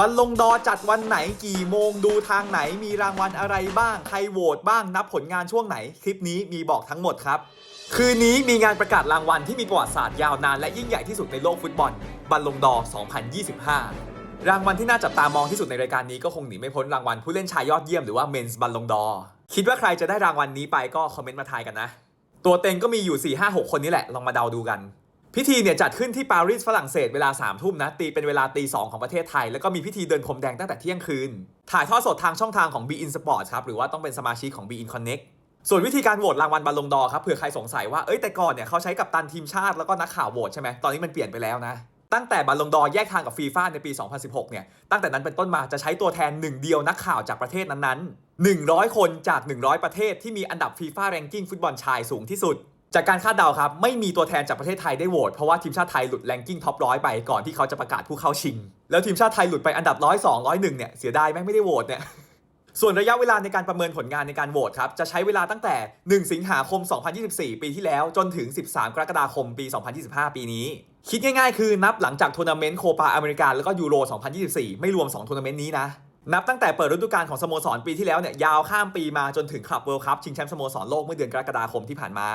บัลลงดอจัดวันไหนกี่โมงดูทางไหนมีรางวัลอะไรบ้าง ใครโหวตบ้างนับผลงานช่วงไหน คลิปนี้มีบอกทั้งหมดครับ คืนนี้มีงานประกาศรางวัลที่มีประวัติศาสตร์ยาวนาน และยิ่งใหญ่ที่สุดในโลกฟุตบอล บัลลงดอ 2025 รางวัลที่น่าจับตามองที่สุดในรายการนี้ก็คงหนีไม่พ้นรางวัลผู้เล่นชายยอดเยี่ยมหรือว่าเมนส์บัลลงดอคิดว่าใครจะได้รางวัลนี้ไปก็คอมเมนต์มาทายกันนะ ตัวเต็งก็มีอยู่4 5 6คนนี้แหละลองมาเดาดูกัน พิธีเนี่ยจัดขึ้นที่ปารีสฝรั่งเศสเวลา3ามทุ่มนะตีเป็นเวลาตีสองของประเทศไทย แล้วก็มีพิธีเดินพรมแดงตั้งแต่เที่ยงคืน ถ่ายทอดสดทางช่องทางของ b in Sports ครับ หรือว่าต้องเป็นสมาชิกของ b in Connect ส่วนวิธีการโหวตรางวัลบัลลงดอร์ครับเผื่อใครสงสัยว่าเอ้ยแต่ก่อนเนี่ยเขาใช้กับตันทีมชาติแล้วก็นักข่าวโหวตใช่ไหมตอนนี้มันเปลี่ยนไปแล้วนะตั้งแต่บัลลงดอร์แยกทางกับฟีฟ่าในปี 2016 เนี่ย ตั้งแต่นั้นเป็นต้นมาจะใช้ตัวแทนหนึ่งเดียวนักข่าวจากประเทศนั้นๆ 100 คนจาก 100 ประเทศที่มีอันดับฟีฟ่าแรงกิ้งฟุตบอลชายสูงที่สุด จากการคาดเดาครับ ไม่มีตัวแทนจากประเทศไทยได้โหวตเพราะว่าทีมชาติไทยหลุดแรงกิ้งท็อปร้อยไปก่อนที่เขาจะประกาศผู้เข้าชิง แล้วทีมชาติไทยหลุดไปอันดับร้อยสองร้อยหนึ่งเนี่ยเสียดายไหมไม่ได้โหวตเนี่ยส่วนระยะเวลาในการประเมินผลงานในการโหวตครับ จะใช้เวลาตั้งแต่ 1 สิงหาคม 2024 ปีที่แล้ว จนถึง 13 กรกฎาคม ปี 2025 ปีนี้ คิดง่ายๆ คือนับหลังจากทัวร์นาเมนต์โคปาอเมริกาแล้วก็ยูโร 2024 ไม่รวม 2ทัวร์นาเมนต์นี้นะ นับตั้งแต่เปิดฤดูกาลของสโมสรปีที่แล้วเนี่ยยาวข้ามปีมาจนถึงคลับเวิลด์คัพชิงแชมป์สโมสรโลกเมื่อเดือนกรกฎาคมที่ผ่านมา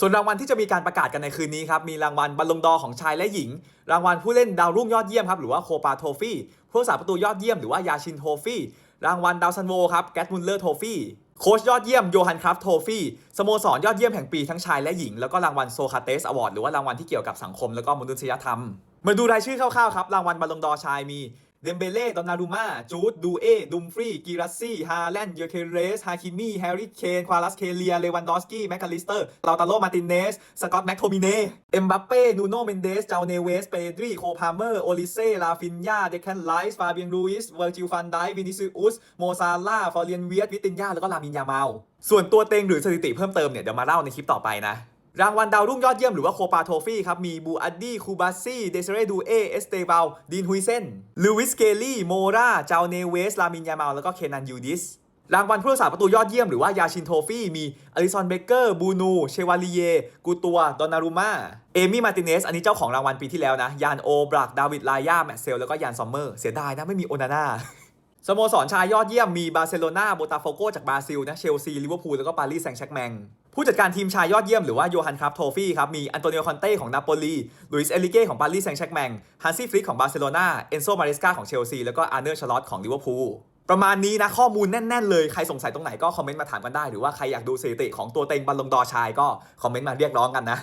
ส่วนรางวัลที่จะมีการประกาศกันในคืนนี้ครับ มีรางวัลบัลลงดอของชายและหญิง รางวัลผู้เล่นดาวรุ่งยอดเยี่ยมครับหรือว่าโคปาโทฟี่ผู้รักษาประตูยอดเยี่ยมหรือว่ายาชินโทฟี่รางวัลดาวซันโวครับแกตมุลเลอร์โทฟี่โค้ชยอดเยี่ยมโยฮันคราฟโทฟี่สโมสรยอดเยี่ยมแห่งปีทั้งชายและหญิง แล้วก็รางวัลโซคาเตสอวอร์ดหรือว่ารางวัลที่เกี่ยวกับสังคม แล้วก็มนุษยธรรมมาดูรายชื่อคร่าวๆครับรางวัลบัลลงดอชายมี เดมเบเล่ดอนนารูมา จูด ดูเอ ดุมฟรีกิรัสซี่ ฮาแลนด์ เยอเคเรส ฮาคิมี่ แฮร์รี่เคน ควาลัสเคเลีย เลวันดอสกี้ แมคคาลิสเตอร์ ลาตาโล มาตินเนส สกอตแมคโทมิเน่ เอ็มบัปเป้ นูโนเมนเดส เจาเนเวส เปดรี โคพาเมอร์ โอลิเซ่ ลาฟินยา เดคแคนไลส์ ฟาเบียนรูอิส เวอร์จิลฟันไดวินิซิอุส โมซาล่าฟอร์เรียนเวียตวิตินยา แล้วก็ลามินยาเมา ส่วนตัวเต็งหรือสถิติเพิ่มเติมเนี่ยเดี๋ยวมาเล่าในคลิปต่อไปนะ รางวัลดาวรุ่งยอดเยี่ยมหรือว่าโคปาโทฟี่ครับ มีบูอัดดี้คูบาซี่เดซเรดูเอเอสเตเบลดีนฮุยเซนลูวิสเกลี่ โมราเจาเนเวส ลามินยามาลแล้วก็เคนันยูดิสรางวัลผู้รักษาประตูยอดเยี่ยมหรือว่ายาชินโทฟี่มีอลิซอนเบเกอร์บูนูเชวาลีเย กูตัว ดอนนารูมาเอมี่มาติเนสอันนี้เจ้าของรางวัลปีที่แล้วนะ ยานโอบรัก ดาวิดลายาแมตเซลแล้วก็ยานซอมเมอร์เสียดายนะไม่มีโอนาน่าสโมสรชายยอดเยี่ยมมีบาร์เซโลนาโบตาโฟโกจากบราซิลนะเชลซีลิเวอร์พูลแล้วก็ปารีสแซงต์แชร์กแมง ผู้จัดการทีมชายยอดเยี่ยมหรือว่าโยฮันคราฟโทฟี่ครับ มีอันโตนิโอคอนเต้ของนาโปลีลุยส์เอลิเก้ของปารีสแซงต์แชร์กแมงฮันซี่ฟลิกของบาร์เซโลนาเอนโซมาริสกาของเชลซี แล้วก็อาร์เนอร์ชาร์ลอตของลิเวอร์พูลประมาณนี้นะข้อมูลแน่น ๆ เลย ใครสงสัยตรงไหนก็คอมเมนต์มาถามกันได้ หรือว่าใครอยากดูสถิติของตัวเต็งบอลลงดอชายก็คอมเมนต์มาเรียกร้องกันนะ